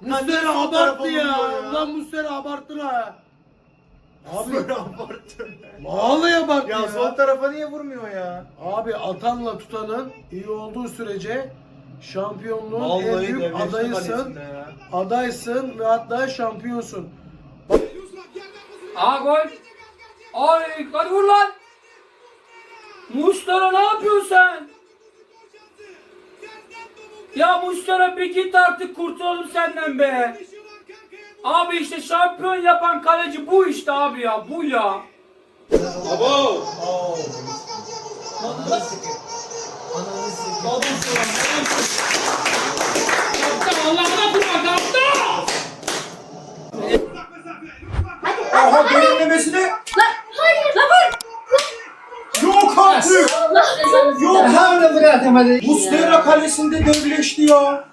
Muslera abarttı ya. ya? Lan Muslera abarttı ha. Abi abarttı. vallahi abarttı ya. Ya sol tarafa niye vurmuyor ya? Abi atanla tutanın iyi olduğu sürece şampiyonluğun en Vallahi büyük devleşti adaysın. Adaysın ve hatta şampiyonsun. Aa gol. Ay hadi vur lan. Mustara ne yapıyorsun sen? Ya Mustara bir git artık kurtulalım senden be. Abi işte şampiyon yapan kaleci bu işte abi ya bu ya. Allah'ına kurban kaptan. Aha derinlemesine. Lan hayır lan vur. Yok artık. Allah Yok versin. abi bırakamadı. Mustera kalesinde devleşti ya.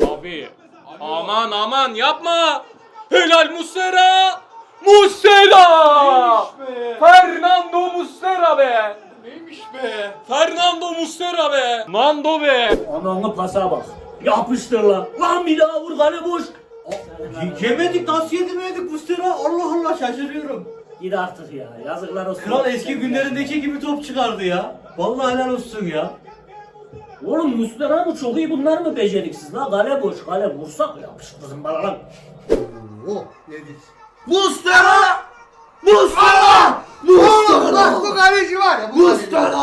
Abi aman aman yapma. Helal Muslera. Muslera. Fernando Muslera be. Neymiş be? Fernando Muslera be. Mando be. Ananlı pasa bak. Yapıştır lan. Lan bir daha vur kale boş. Yemedik nasıl yedirmedik Mustera? Allah Allah şaşırıyorum. Git artık ya. Yazıklar olsun. Kral eski günlerindeki gibi top çıkardı ya. Vallahi helal olsun ya. Oğlum Muslera mı çok iyi bunlar mı beceriksiz la? Kale boş kale vursak yapıştır kızım bana lan. Oh! Mustera! Oğlum bak bu kaleci var ya. Bu kaleci.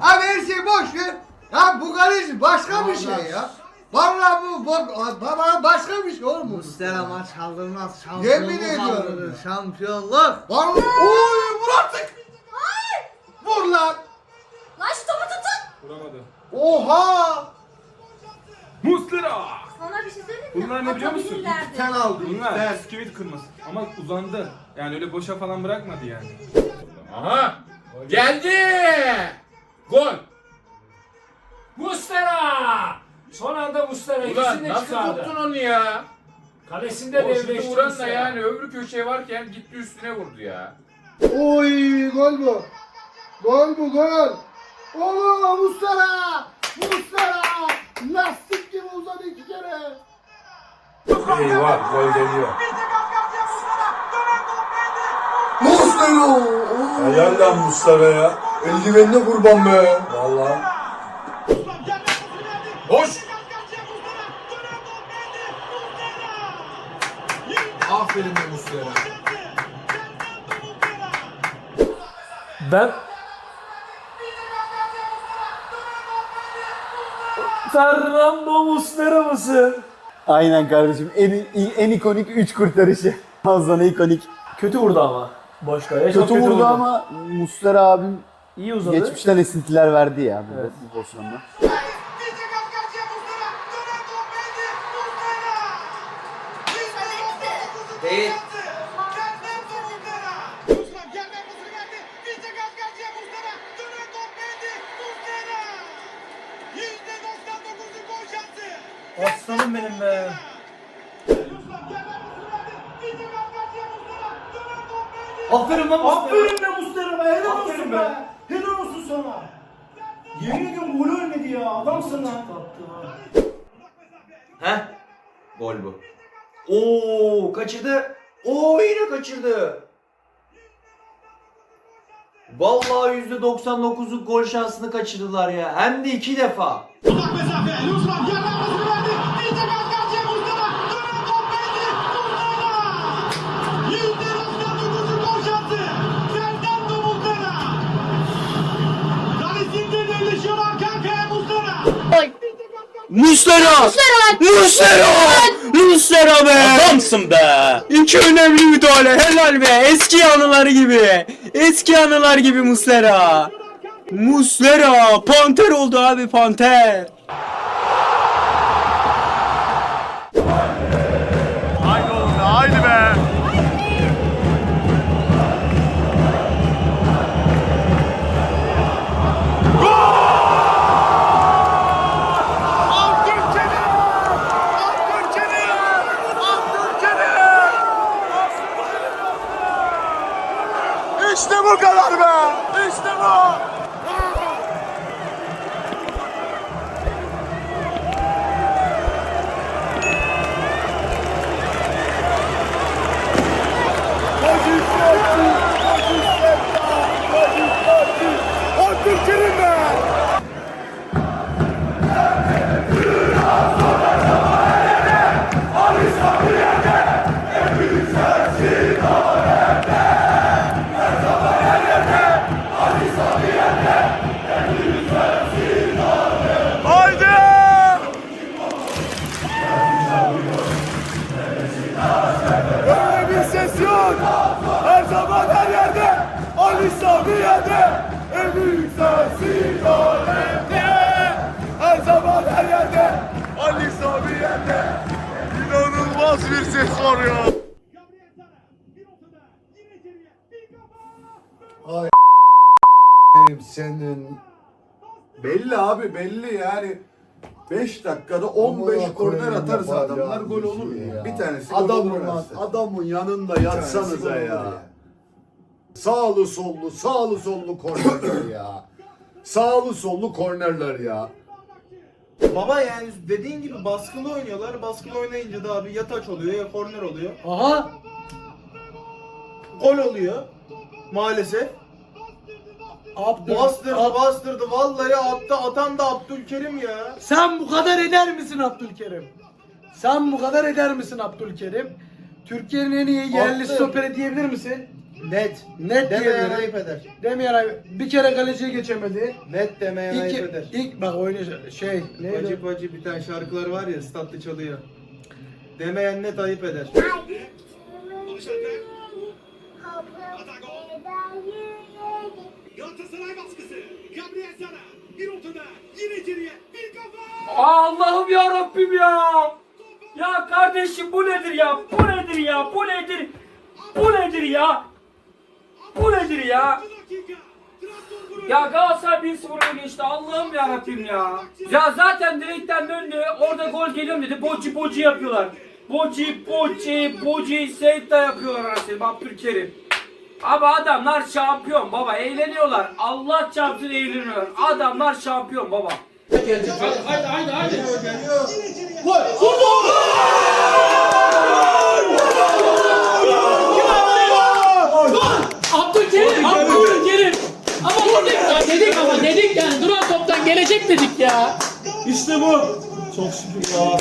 Abi her şey boş ver. Ya bu kaleci başka bir şey ya. Vallahi bu bak baba başka bir şey oğlum. bu. Mustera maç kaldırmaz. Yemin Şampiyonluk ediyorum. kaldırır. Şampiyonluk. Vallahi oy vur artık. Vur lan. Lan şu topu tutun. Oha. Muslera! Sana bir şey söyleyeyim mi? Bunlar ne biliyor musun? Atabilirlerdi. Sen aldın. Bunlar bisküvit kırması. Ama uzandı. Yani öyle boşa falan bırakmadı yani. Aha. Geldi. Gol. Mustara. Son anda Mustara Ulan ikisini de nasıl çıkardı. tuttun onu ya? Kalesinde O şimdi devleşti vuran da Muslera. yani öbür köşeye varken gitti üstüne vurdu ya. Oy gol bu. Gol bu gol. Oğlum Mustara. Mustara. Lastik gibi uzadı iki kere. Eyvah gol geliyor. Mustara. Helal lan Muslera ya. Eldivenine kurban be. Valla. Boş. Aferin be Mustera. Ben Fernando Muslera mısın? Aynen kardeşim. En, en ikonik 3 kurtarışı. Fazla ikonik. Kötü vurdu ama. Boş kaleye çok Kötü vurdu ama Mustera abim iyi uzadı. geçmişten esintiler verdi ya bu, Evet. bu pozisyonda. Değil. Aslanım benim be. Aferin lan kaçırdı. Oo yine kaçırdı. Vallahi %99'luk gol şansını kaçırdılar ya. Hem de iki defa. Muslera. Muslera. Muslera be. Adamsın be. İki önemli müdahale. Helal be. Eski anılar gibi. Eski anılar gibi Muslera. Muslera. Panter oldu abi panter. Ses var ya. Ay senin belli abi belli yani 5 dakikada 15 korner atarız adamlar gol olur mu? Bir tanesi aslında. Adamın yanında yatsanıza ya. Sağlı sollu sağlı sollu kornerler ya. Sağlı sollu kornerler ya. Baba yani dediğin gibi baskılı oynuyorlar. Baskılı oynayınca da abi ya taç oluyor ya korner oluyor. Aha Gol oluyor. Maalesef. Bastırdı bastırdı vallahi attı atan da Abdülkerim ya. Sen bu kadar eder misin Abdülkerim? Sen bu kadar eder misin Abdülkerim? Türkiye'nin en iyi yerli Attı. stoperi diyebilir misin? Net. Net Demeyen diyebilirim. ayıp eder. Demeyen ayıp. Bir kere kaleciye geçemedi. Net demeyen İlk, ayıp eder. ilk bak oyunu şey neydi? Bacı bacı bir tane şarkılar var ya statlı çalıyor. Demeyen net ayıp eder. Allah'ım ya Rabbim ya. Ya kardeşim bu nedir ya? Bu nedir ya? Bu nedir? Bu nedir ya? Bu nedir ya? Ya Galatasaray 1-0 öne geçti. Allah'ım ya Rabbim ya. Ya zaten direkten döndü. Orada gol geliyor dedi. Boci boci yapıyorlar. Boci boci boci Seyit de yapıyorlar arasını. Abdülkerim. Abi adamlar şampiyon baba eğleniyorlar. Allah çarpsın eğleniyorlar. Adamlar şampiyon baba. Abdülkerim, Abdülkerim. Ama dedik ya, dedik ama dedik yani duran toptan gelecek dedik ya. İşte bu. Çok şükür ya.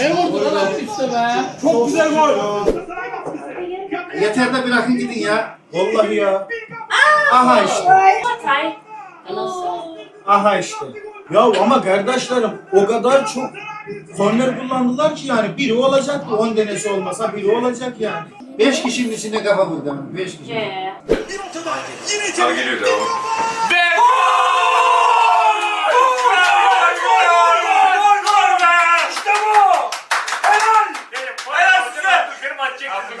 Ne vurdu lan abi işte be. Çok güzel gol. Yeter de bırakın gidin ya. Vallahi ya. Aha işte. Aha işte. Ya ama kardeşlerim o kadar çok korner kullandılar ki yani biri olacak 10 denesi olmasa biri olacak yani. 5 kişinin içinde kafa vurdu. 5 kişi. İşte bu. Helal. Helal size.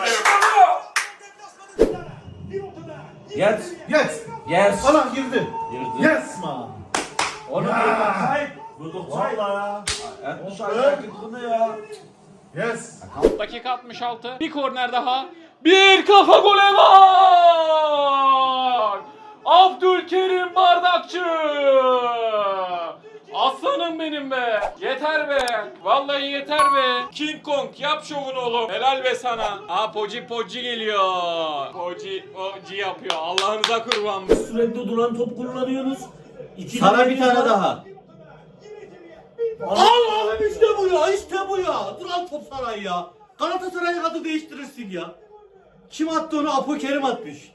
İşte bu. Yes. Yes. Yes. Ana girdi. Yes man. Oğlum Vallahi ya. 60 ayaklıkını ya. Yes. Dakika 66. Bir korner daha. Bir kafa golü var. Abdülkerim Bardakçı. Aslanım benim be. Yeter be. Vallahi yeter be. King Kong yap şovunu oğlum. Helal be sana. Aa Poci Poci geliyor. Poci Poci yapıyor. Allah'ınıza kurban. Sürekli duran top kullanıyoruz. İki Sana bir tane daha. Allah'ım işte bu ya işte bu ya. Duran top saray ya. Galatasaray'ın adı değiştirirsin ya. Kim attı onu? Apo Kerim atmış.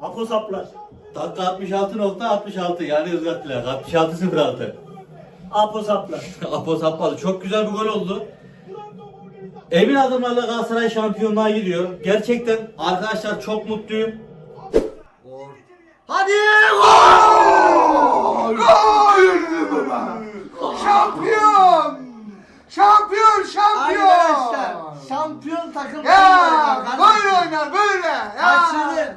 Apo saplar. Dakika 66.66 yani uzattılar. 66.06. Apo saplar. Apo Sappalı. Çok güzel bir gol oldu. Emin adımlarla Galatasaray şampiyonluğa gidiyor. Gerçekten arkadaşlar çok mutluyum. Hadi Gol! Şampiyon! Şampiyon, şampiyon! Arkadaşlar şampiyon takım Ya böyle oynar böyle. Ya. Kaçırır,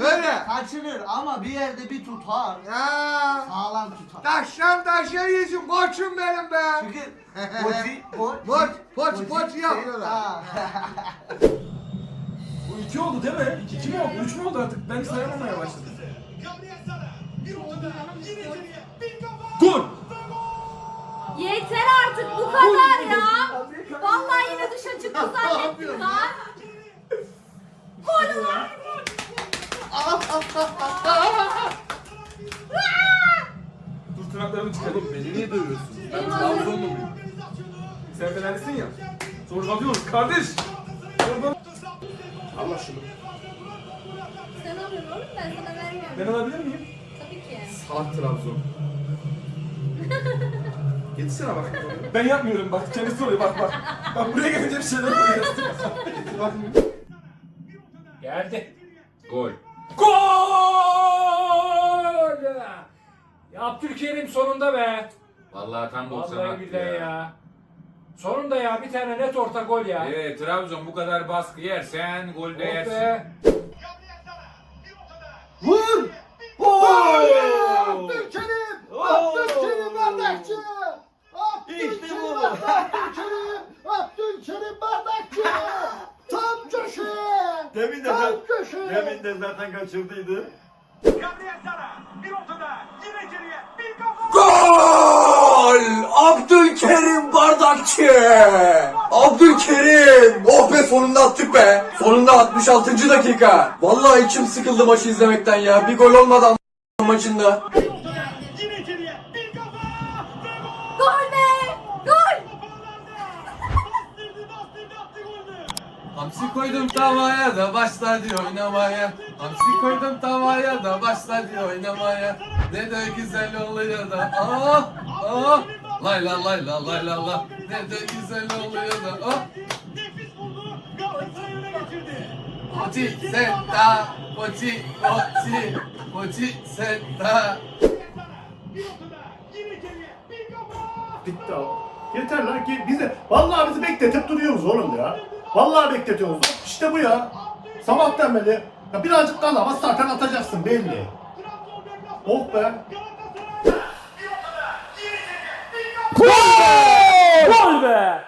kaçırır, Böyle. kaçırır ama bir yerde bir tutar. Ya. Sağlam tutar. Taşlan taşa yesin koçum benim be. Çünkü poçi, poç, Poç, poç, poç yapıyorlar. Bu iki oldu değil mi? İki mi oldu? Üç mü oldu artık? Ben sayamamaya başladım. Gol! Yeter artık bu kadar ya. Vallahi yine dışa çıktı zannettim lan. Gol lan. Dur tırnaklarımı çıkarayım. Beni niye dövüyorsun? Ben Trabzonlu muyum? Sen Fenerlisin ya. Zorbalıyoruz kardeş. Zorbal... Allah şunu. Sen alıyorsun oğlum ben sana vermiyorum. Ben alabilir miyim? Tabii ki. Salak Trabzon. Gitsene bak. Ben yapmıyorum bak. Kendisi oluyor bak bak. Bak buraya gelince bir şeyler oluyor. bak. Geldi. Gol! Abdülkerim sonunda be. Vallahi tam 90 Vallahi attı billahi ya. ya. Sonunda ya bir tane net orta gol ya. Evet Trabzon bu kadar baskı yersen gol de Oh yersin. be. Vur! Gol! Abdülkerim! Abdülkerim bardakçı! İşte bu. Abdülkerim! Abdülkerim bardakçı! Tam köşe! Demin de, Tam köşe! demin de zaten kaçırdıydı. Gol! Abdülkerim Bardakçı! Abdülkerim! Oh be sonunda attık be! Sonunda 66. dakika. Vallahi içim sıkıldı maçı izlemekten ya. Bir gol olmadan maçında. Gol be! Gol! Hamsi koydum tavaya da başladı oynamaya. Hamsi koydum tavaya da başladı oynamaya. Ne de güzel oluyor da ah ah. Lay la lay la lay la la. Ne de güzel oluyor da ah. Poti senta, poti poti, poti senta. Bitti abi. Yeter lan ki bizi vallahi bizi bekletip duruyoruz oğlum ya. Vallahi bekletiyoruz. İşte bu ya. Sabahtan beri ya birazcık kal ama zaten atacaksın belli. Oh be. Gol be!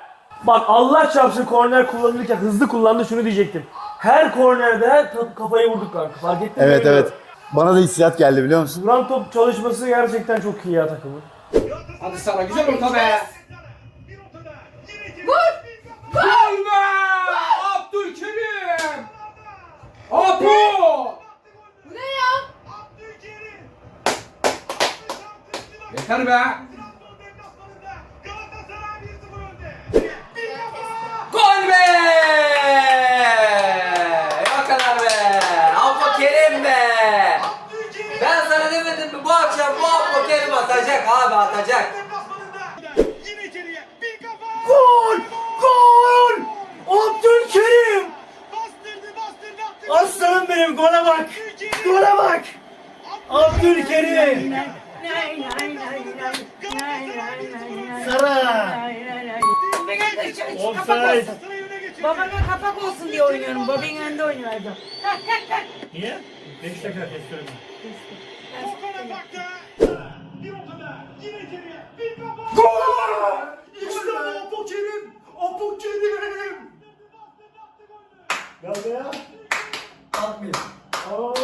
Bak Allah çarpsın korner kullanılırken hızlı kullandı şunu diyecektim. Her kornerde kafayı vurduk kanka. Fark ettin mi? Evet evet. Bana da hissiyat geldi biliyor musun? Duran top çalışması gerçekten çok iyi ya takımın. Hadi sana güzel orta be. Gol be! Abdülkerim! Apo! Bu ne ya? Yeter be. Gol be! O kadar be! Abdülkerim be! Ben sana demedim mi bu akşam bu Abdülkerim atacak abi atacak. Benim gole bak! Gole bak! Abdülkerim! Sara! Offside! Babana kapak olsun diye oynuyorum. Babamın önünde oynuyordu. Niye? 5 dakika kesiyorum. İşte Abdülkerim. Abdülkerim. Nerede ya? Atmayın. Oo.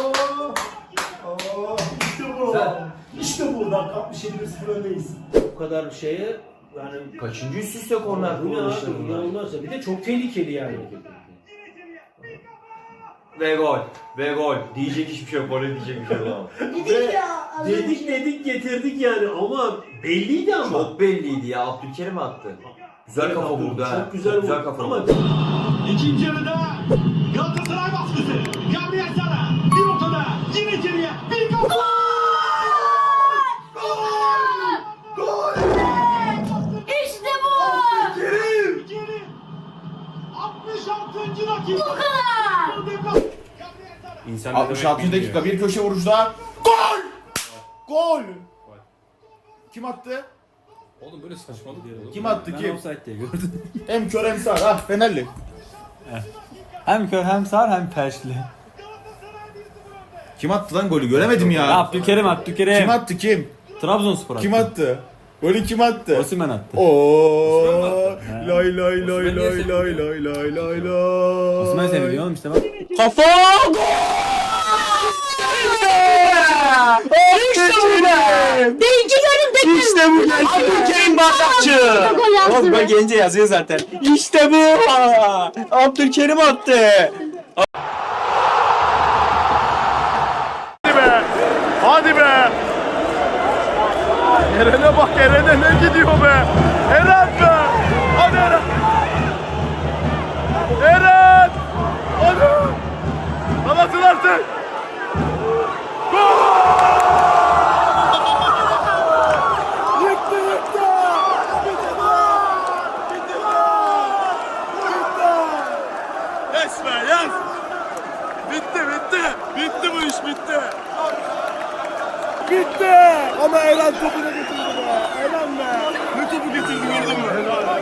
Oo. İşte bu. İşte bu. Dakika 67 1-0 öndeyiz. Bu kadar şeye yani kaçıncı üst üste korner kullanışları inanılmaz ya. Bir de çok tehlikeli yani. Ve gol. Ve gol. Diyecek hiçbir şey yok. Gole diyecek bir şey yok. Dedik dedik getirdik yani ama belliydi ama. Çok belliydi ya. Abdülkerim attı. Güzel kafa vurdu ha. Çok güzel, vurdu. kafa ama vurdu. İkinci yarıda Galatasaray baskısı. Gabriel Sara bir ortada yine içeriye bir kafa. İşte bu! Kerim. 66. dakika. Bu kadar! 66. dakika bir köşe vuruşu daha. Gol! Gol! Kim attı? Oğlum böyle saçmalık. Kim attı kim? offside diye gördüm. Hem kör hem sağ. Ah Fenerli. Hem kör hem sağır hem perşli. Kim attı lan golü göremedim ya. Abdülkerim Abdülkerim. Kim attı kim? Trabzonspor attı. Kim attı? Golü kim attı? Osimhen attı. Oo! Lay lay lay lay lay lay lay lay lay. Osimhen seviliyor oğlum işte bak. Kafa gol! İşte bu be! Birinci görüntü. İşte bu Abdülkerim Bardakçı. Oğlum be. bak gelince yazıyor zaten. İşte bu. Abdülkerim attı. Hadi be. Eren'e bak Eren'e ne gidiyor be. Eren be. Hadi Eren. Eren. Hadi. Anlatın artık. Yıktı yıktı. Bitti bu. Bitti bu. Bitti. Yes. Bitti bitti. Bitti bu iş bitti. Gitti. Ama Eren topuna getirdi be. Eren be. Ne topu getirdi gördün mü? Helal.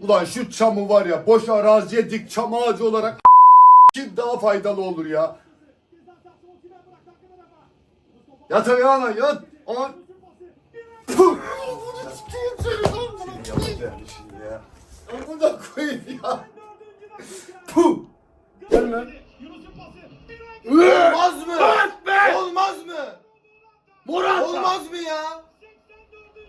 Ulan şu çamı var ya boş araziye dik çam ağacı olarak kim daha faydalı olur ya? Yat ayağına yat. Aman. Puh! Sikeyim seni lan bunu. Yapacağım şimdi ya. Bunu da koyayım ya. Puh! Olmaz mı? Olmaz mı? Murat. Olmaz mı ya?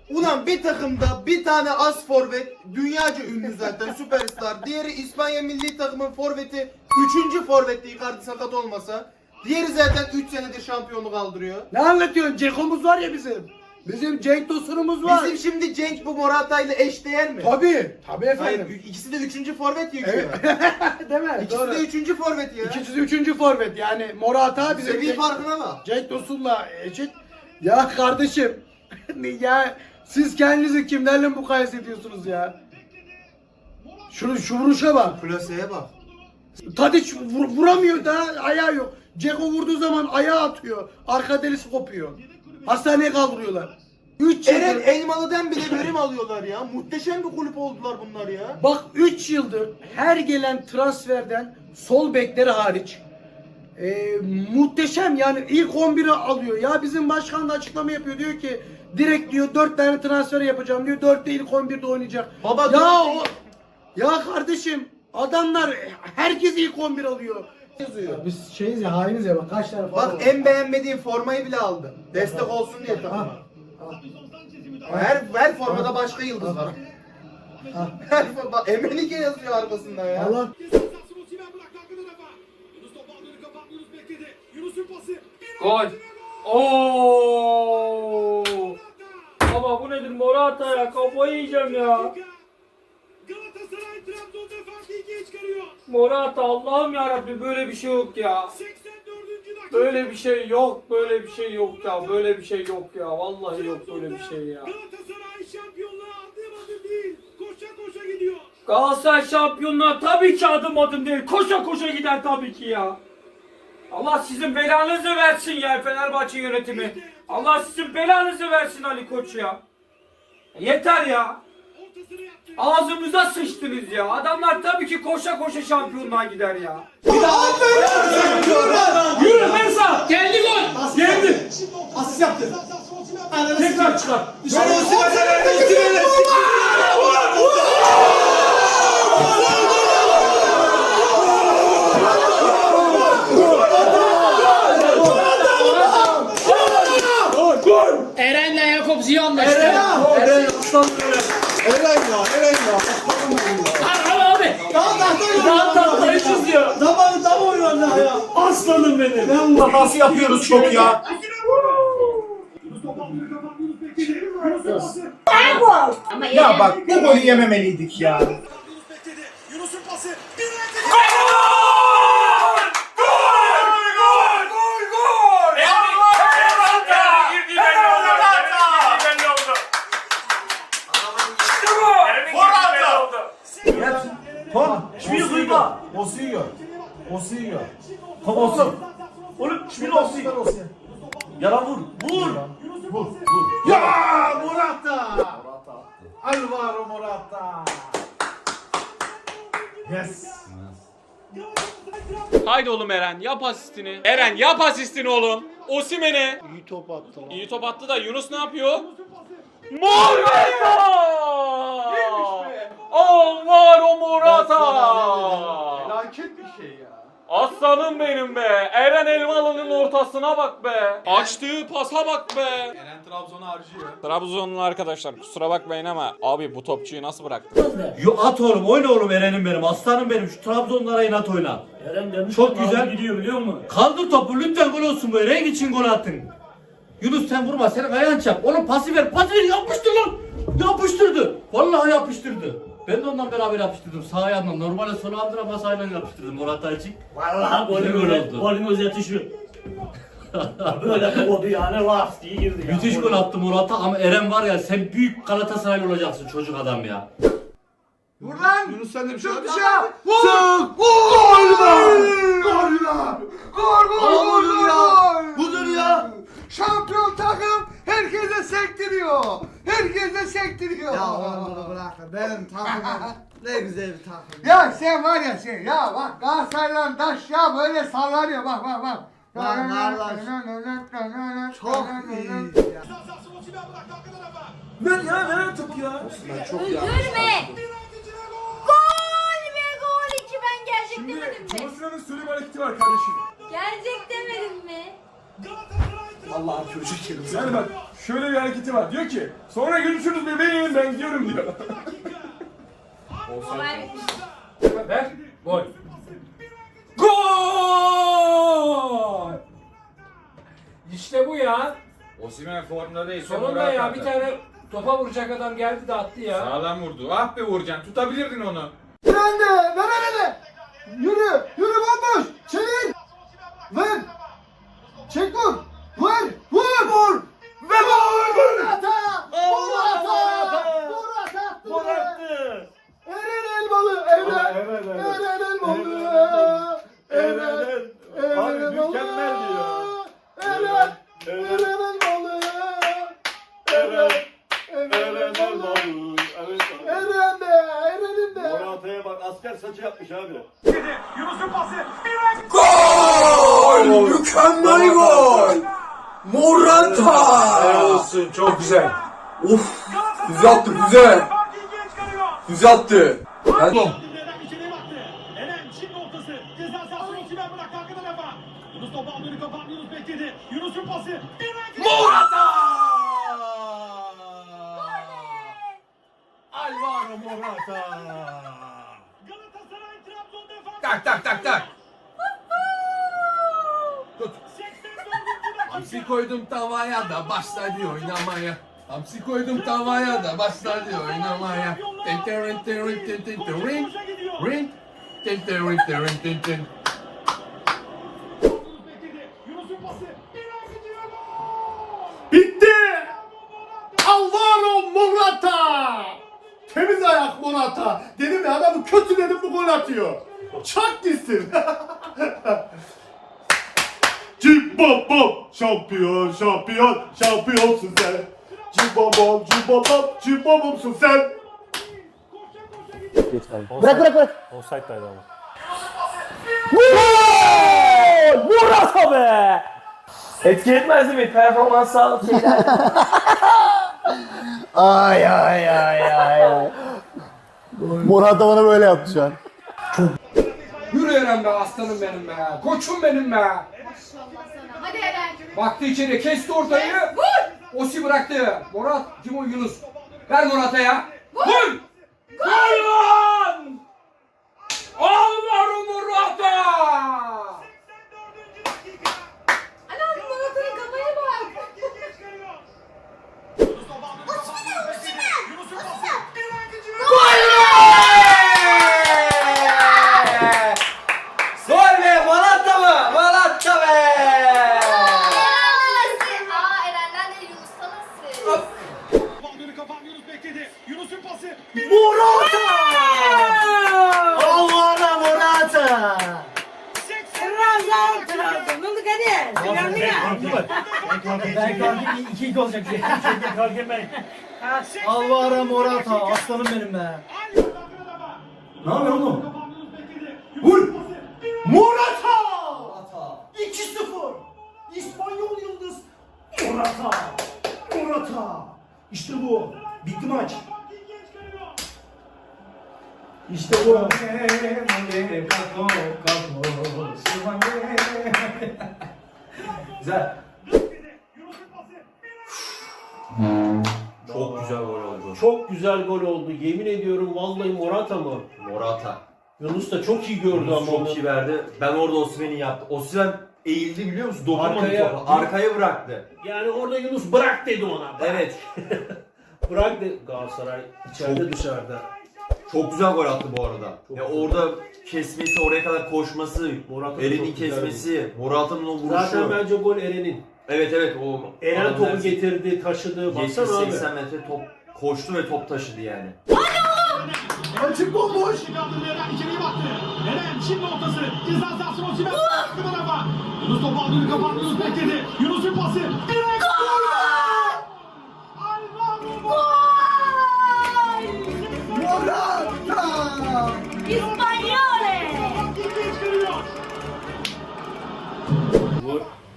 Ulan bir takımda bir tane az forvet dünyaca ünlü zaten süperstar. Diğeri İspanya milli takımın forveti. Üçüncü forvetti Icardi sakat olmasa. Diğeri zaten 3 senedir şampiyonluk aldırıyor. Ne anlatıyorsun? Ceko'muz var ya bizim. Bizim Cenk Tosun'umuz var. Bizim şimdi Cenk bu Morata ile eşdeğer mi? Tabii. Tabii Hayır, efendim. ikisi de üçüncü forvet ya. an. Değil mi? İkisi Doğru. de üçüncü forvet ya. İkisi de üçüncü forvet yani Morata bizim Seviye Cenk, farkına bak. Cenk Tosun'la eşit. Ya kardeşim ya siz kendinizi kimlerle mukayese ediyorsunuz ya? Şunu şu vuruşa bak. Plaseye bak. Tadiç vur- vuramıyor da ayağı yok. Ceko vurduğu zaman ayağı atıyor. Arka delisi kopuyor. Hastaneye kaldırıyorlar. 3 Eren yıldır, Elmalı'dan bile verim alıyorlar ya. Muhteşem bir kulüp oldular bunlar ya. bak 3 yıldır her gelen transferden sol bekleri hariç e, muhteşem yani ilk 11'i alıyor. Ya bizim başkan da açıklama yapıyor diyor ki direkt diyor 4 tane transfer yapacağım diyor. 4 de ilk 11'de oynayacak. Baba ya dört o, değil. ya kardeşim adamlar herkes ilk 11 alıyor. Biz şeyiz ya hainiz ya bak kaç tane Bak en beğenmediğim formayı bile aldı. Destek olsun diye takıma. Her, her formada başka yıldız var. Her forma, bak Emenike yazıyor arkasında ya. Allah Gol. Oo! Baba bu nedir Morata ya? Kafayı yiyeceğim ya. Galatasaray Trabzon'da çıkarıyor. Morata Allah'ım ya böyle bir şey yok ya. 84. dakika. Böyle bir şey yok, böyle bir şey yok ya. Böyle bir şey yok ya. Vallahi yok böyle bir şey ya. Galatasaray şampiyonluğa adım adım değil. Koşa koşa gidiyor. Galatasaray şampiyonluğa tabii ki adım adım değil. Koşa koşa gider tabii ki ya. Allah sizin belanızı versin ya Fenerbahçe yönetimi. Allah sizin belanızı versin Ali Koç ya. Yeter ya. Ağzımıza sıçtınız ya. Adamlar tabii ki koşa koşa şampiyonluğa gider ya. Yürü Mensa. Geldi gol. Geldi. Asist yaptı. Tekrar çıkar. Eren'le Yakup Ziya anlaştı. Eren aslan böyle. Eren ya Eren ya. Abi abi. Daha tahtayı çiziyor. Tamam tamam oynadı ya. Aslanım benim. Ben bu Nasıl yapıyoruz çok ya? Ama Ya bak bu golü yememeliydik ya. Yunus'un pası. Bir Tom, Osu'yu Osu'yu gör. Tom Osu. Oğlum şimdi Osu. Yara vur. Vur. Vur. Vur. Ya Morata. Alvaro Morata. Yes. Haydi oğlum Eren yap asistini. Eren yap asistini oğlum. Osimhen'e. iyi top attı lan. İyi top attı da Yunus ne yapıyor? Morata! Alvaro Felaket bir şey ya. Aslanım benim be. Eren Elmalı'nın ortasına bak be. Açtığı pasa bak be. Eren Trabzon'u harcıyor. Trabzonlu arkadaşlar kusura bakmayın ama abi bu topçuyu nasıl bıraktın? Yo, at oğlum oyna oğlum Eren'im benim aslanım benim şu Trabzonlara inat oyna. Eren demiş Çok güzel. gidiyor biliyor musun? Kaldır topu lütfen gol olsun bu Eren için gol attın. Yunus sen vurma senin ayağın çap. Oğlum pası ver pası ver yapıştır lan. Yapıştırdı. Vallahi yapıştırdı. Ben de ondan beraber yapıştırdım. Sağ ayağımla normalde sol sağ ayağımla yapıştırdım Morata için. Vallahi golün golün, özeti- golün özeti şu. Böyle oldu yani laf diye girdi ya. Müthiş gol attı Morata ama Eren var ya sen büyük Galatasaraylı olacaksın çocuk adam ya. Vur lan. Yunus sen de bir şey Çık yap. dışarı. Vur. Gol be. Gol ya. Gol gol gol ya. Budur ya. Şampiyon takım herkese sektiriyor. Herkese sektiriyor. Ya onu bırak. Benim takımım ne güzel bir takım. Ya sen var ya sen ya bak Galatasaray'dan taş ya böyle sallar ya bak bak bak. Lan kardeş, Çok iyi. ya. Ben ya ben top ya. Öldürme. Gol be gol iki ben gelecek demedim mi? Sinan'ın söyleme hareketi var kardeşim. Gelecek demedim mi? Allah'ım çocuk yerim. Yani bak şöyle bir hareketi var. Diyor ki sonra görüşürüz bebeğim ben gidiyorum diyor. Olay bitmiş. Ver. Gol. Gol! İşte bu ya. Osimhen formda değil. Sonunda ya bir tane topa vuracak adam geldi de attı ya. Sağlam vurdu. Ah be Uğurcan tutabilirdin onu. Ben de ver hele. Yürü yürü bomboş. Çevir. Ver. Çek vur. Ver. Vur. Vur. Ve gol. Morata. Morata. Morata. Morattı. Eren Elmalı. Eren. Evet evet. Eren Elmalı. Eren. Abi Eren mükemmel diyor. Eren. Eren Elmalı. Eren. Eren Elmalı. Eren de. Eren'in de. Morata'ya bak asker saçı yapmış abi. Mükemmel gol. Morata. Helal olsun çok güzel. Attı füze. Füze attı. Ben... Alvaro Morata. Tak tak tak tak. Hamsi koydum tavaya da başladı oynamaya. Hamsi koydum tavaya da başladı oynamaya. Tin tin rin tin rin tin tin tin rin. Rin. Tin tin rin tin rin tin tin. Bitti. Alvaro Morata. Temiz ayak Morata. Dedim ya adamı kötü dedim bu gol atıyor. Çak gitsin. Şampiyon şampiyon şampiyonsun sen. Cimbom cimbom cimbomumsun sen. Bırak bırak bırak. Offside'daydı ama. Gol! Morata be! Etki etmez değil mi? Performans sağlık şeyler. Ay ay ay ay ay. Morata bana böyle yaptı şu an. Yürü Eren be aslanım benim be. Koçum benim be. Maşallah sana. Hadi Eren. Baktı içeriye kesti ortayı. Vur! Osi bıraktı. Murat, kim o Yunus? Ver Murat'a Vur! Gol lan! Alvaro Morata! Ben kalkayım iki iki olacak diye. Kalkayım ben. Alvaro Morata. Aslanım benim be. Ne yapıyorsun oğlum? Vur! Morata! 2-0. İspanyol yıldız. Morata! Morata! İşte bu. Bitti maç. İşte bu. Güzel. Çok güzel gol oldu. Yemin ediyorum vallahi Morata mı? Morata. Yunus da çok iyi gördü ama onu. Çok iyi verdi. Ben orada Osimhen'i yaptı. Osimhen eğildi biliyor musun? Dokunmadı Arkaya- topa. Arkaya bıraktı. Yani orada Yunus bırak dedi ona. Evet. Bırak dedi. Galatasaray içeride dışarıda. Çok güzel gol attı bu arada. ya orada kesmesi, oraya kadar koşması, Morata Eren'in çok güzel kesmesi, Morata'nın o vuruşu. Zaten bence gol Eren'in. Evet evet o Eren adam topu getirdi, taşıdı. Baksana abi. 70-80 metre top koştu ve top taşıdı yani. Açık bomboş. İçeriye baktı. Eren şimdi ortası. Ceza sahası Osimhen. Bu tarafa. Yunus topu aldı. Kapandı. Yunus bekledi. Yunus'un pası. Direkt gol! Morata! İspanyole!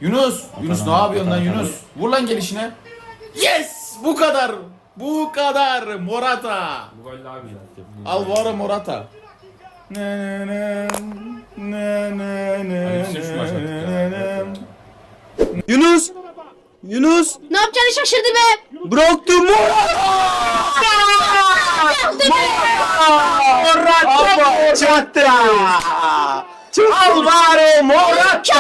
Yunus! Yunus ne yapıyorsun lan Yunus? Vur lan gelişine. Yes! Bu kadar. Bu kadar Morata. Bu gol daha güzel. Alvaro Morata. Ne ne ne ne ne şu maç artık ya. Yunus! Yunus! Ne yapacağını şaşırdı be! Bıraktım Morata! Morata! Çattı! Alvaro Morata!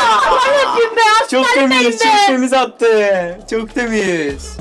Çok temiz, çok temiz attı. Çok temiz.